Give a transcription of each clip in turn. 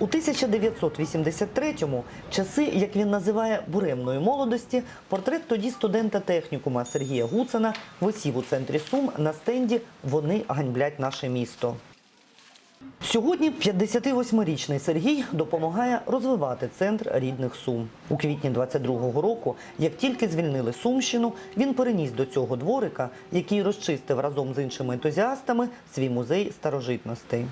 У 1983-му, часи, як він називає, буремної молодості, портрет тоді студента технікума Сергія Гуцана висів у центрі Сум на стенді Вони ганьблять наше місто. Сьогодні 58-річний Сергій допомагає розвивати центр рідних Сум. У квітні 22-го року, як тільки звільнили Сумщину, він переніс до цього дворика, який розчистив разом з іншими ентузіастами свій музей старожитностей.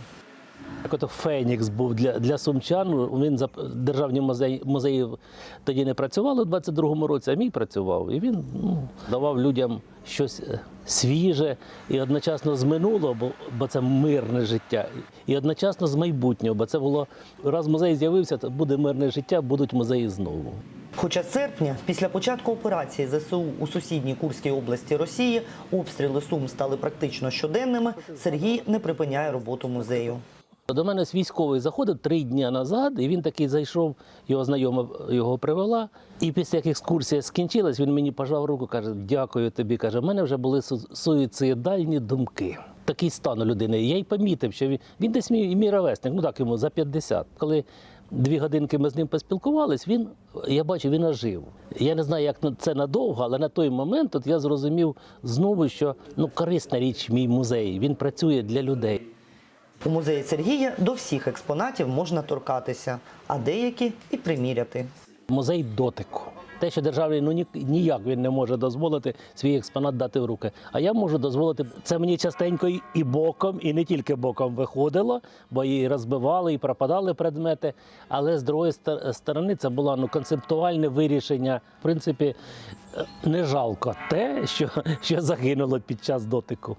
Як ото Фенікс був для, для сумчан. Він зап- державні музеї, музеї тоді не працювали у 22-му році, а мій працював. І він ну, давав людям щось е, свіже і одночасно з минулого, бо, бо це мирне життя, і одночасно з майбутнього, бо це було раз музей з'явився, то буде мирне життя, будуть музеї знову. Хоча серпня, після початку операції ЗСУ у сусідній Курській області Росії, обстріли Сум стали практично щоденними, Сергій не припиняє роботу музею. До мене з військовий заходив три дні назад, і він такий зайшов, його знайома його привела. І після як екскурсія скінчилась, він мені пожав руку, каже: Дякую тобі. каже, в мене вже були су- суїцидальні думки. Такий стан у людини. Я й помітив, що він, він десь мій, мій ровесник, ну так йому за 50. Коли дві годинки ми з ним поспілкувались, він, я бачу, він ожив. Я не знаю, як це надовго, але на той момент от я зрозумів знову, що ну, корисна річ мій музей. Він працює для людей. У музеї Сергія до всіх експонатів можна торкатися, а деякі і приміряти. Музей дотику. Те, що державний ну ніяк він не може дозволити свій експонат дати в руки. А я можу дозволити. Це мені частенько і- боком, і не тільки боком виходило, бо і розбивали, і пропадали предмети. Але з другої сторони це було ну, концептуальне вирішення. В принципі, е, не жалко те, що, що загинуло під час дотику.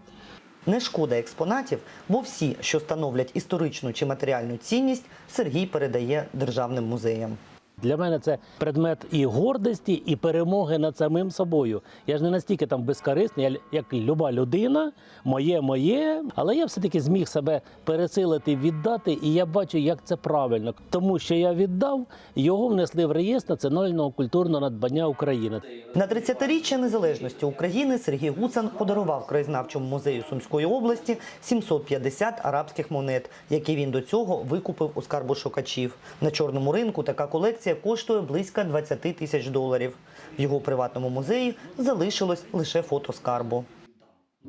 Не шкода експонатів, бо всі, що становлять історичну чи матеріальну цінність, Сергій передає державним музеям. Для мене це предмет і гордості, і перемоги над самим собою. Я ж не настільки там безкорисний, як люба людина, моє, моє. Але я все-таки зміг себе пересилити, віддати, і я бачу, як це правильно. Тому що я віддав, його внесли в реєстр національного культурного надбання України. На 30-річчя незалежності України Сергій Гуцан подарував краєзнавчому музею Сумської області 750 арабських монет, які він до цього викупив у скарбошукачів. На чорному ринку така колекція коштує близько 20 тисяч доларів. В його приватному музеї залишилось лише фото скарбу.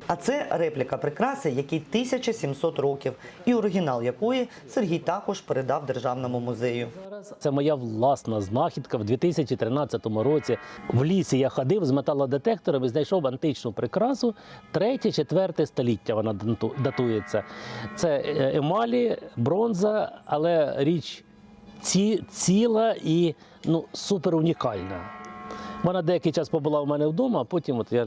А це репліка прикраси, якій 1700 років, і оригінал якої Сергій також передав державному музею. Це моя власна знахідка в 2013 році. В лісі я ходив з металодетектором і знайшов античну прикрасу. Третє, четверте століття вона дату- датується. Це е, емалі, бронза, але річ ці, ціла і ну, супер унікальна. Вона деякий час побула у мене вдома, а потім от я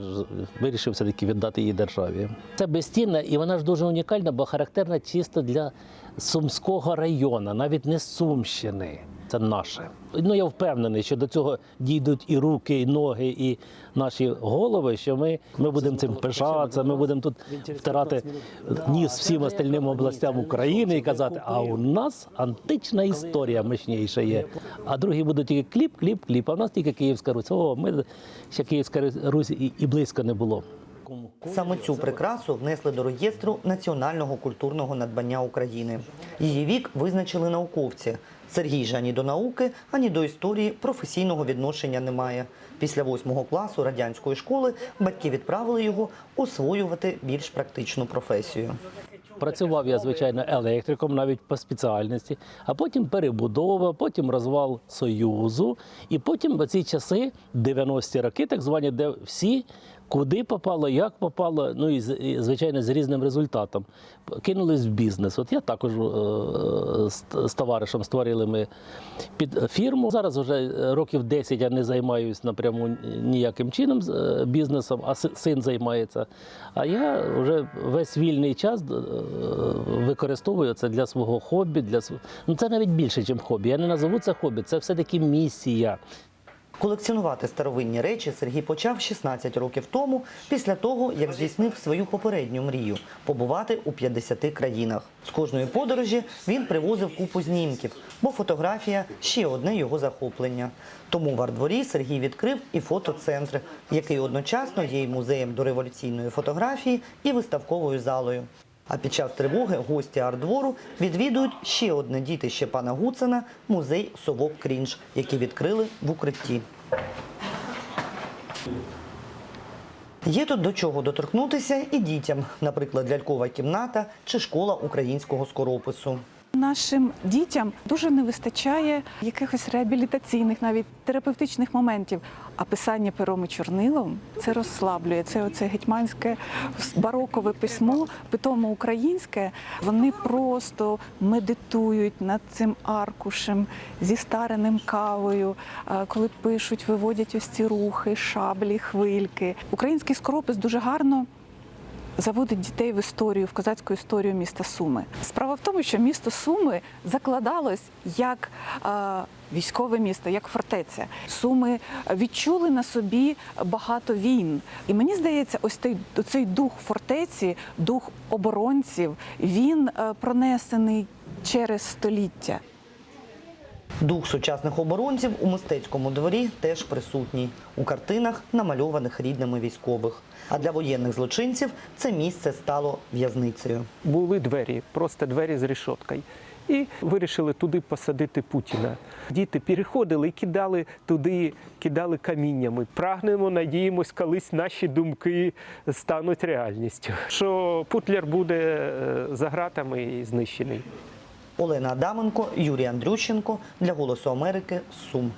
вирішив все-таки віддати її державі. Це безцінна і вона ж дуже унікальна, бо характерна чисто для Сумського району, навіть не Сумщини. Це наше. Ну я впевнений, що до цього дійдуть і руки, і ноги, і наші голови. Що ми, ми будемо цим пишатися, ми будемо тут втирати ніс всім остальним областям України і казати, а у нас антична історія мощніша є. А другі будуть тільки кліп, кліп, кліп. А в нас тільки Київська Русь. О, ми ще Київська Русь і, близько не було. Саме цю прикрасу внесли до реєстру національного культурного надбання України. Її вік визначили науковці. Сергій же ані до науки, ані до історії професійного відношення не має. Після восьмого класу радянської школи батьки відправили його освоювати більш практичну професію. Працював я, звичайно, електриком навіть по спеціальності, а потім перебудова, потім розвал Союзу, і потім в ці часи, 90-ті роки, так звані, де всі куди попало, як попало, ну і звичайно з різним результатом. Кинулись в бізнес. От я також е, з, товаришем створили ми під фірму. Зараз вже е, років 10 я не займаюся напряму ніяким чином е, бізнесом, а син займається. А я вже весь вільний час використовую це для свого хобі. Для ну, це навіть більше, ніж хобі. Я не назову це хобі, це все-таки місія. Колекціонувати старовинні речі Сергій почав 16 років тому, після того, як здійснив свою попередню мрію побувати у 50 країнах. З кожної подорожі він привозив купу знімків, бо фотографія ще одне його захоплення. Тому в Ардворі Сергій відкрив і фотоцентр, який одночасно є і музеєм дореволюційної фотографії, і виставковою залою. А під час тривоги гості ардвору відвідують ще одне дітище пана Гуцена – музей совок Крінж, який відкрили в укритті. Є тут до чого доторкнутися і дітям, наприклад, лялькова кімната чи школа українського скоропису. Нашим дітям дуже не вистачає якихось реабілітаційних, навіть терапевтичних моментів. А писання пером і чорнилом це розслаблює. Це оце гетьманське барокове письмо, питомо українське. Вони просто медитують над цим аркушем зі стареним кавою, коли пишуть, виводять ось ці рухи, шаблі, хвильки. Український скоропис дуже гарно заводить дітей в історію, в козацьку історію міста Суми. Справа в тому, що місто Суми закладалось як е, військове місто, як фортеця. Суми відчули на собі багато війн. І мені здається, ось той цей дух фортеці, дух оборонців, він е, пронесений через століття. Дух сучасних оборонців у мистецькому дворі теж присутній у картинах, намальованих рідними військових. А для воєнних злочинців це місце стало в'язницею. були двері, просто двері з решоткою. І вирішили туди посадити Путіна. Діти переходили і кидали туди, кидали каміннями. Прагнемо, надіємось, колись наші думки стануть реальністю. Що Путлер буде е, за ґратами і знищений. Олена Адаменко, Юрій Андрющенко для Голосу Америки. Сум.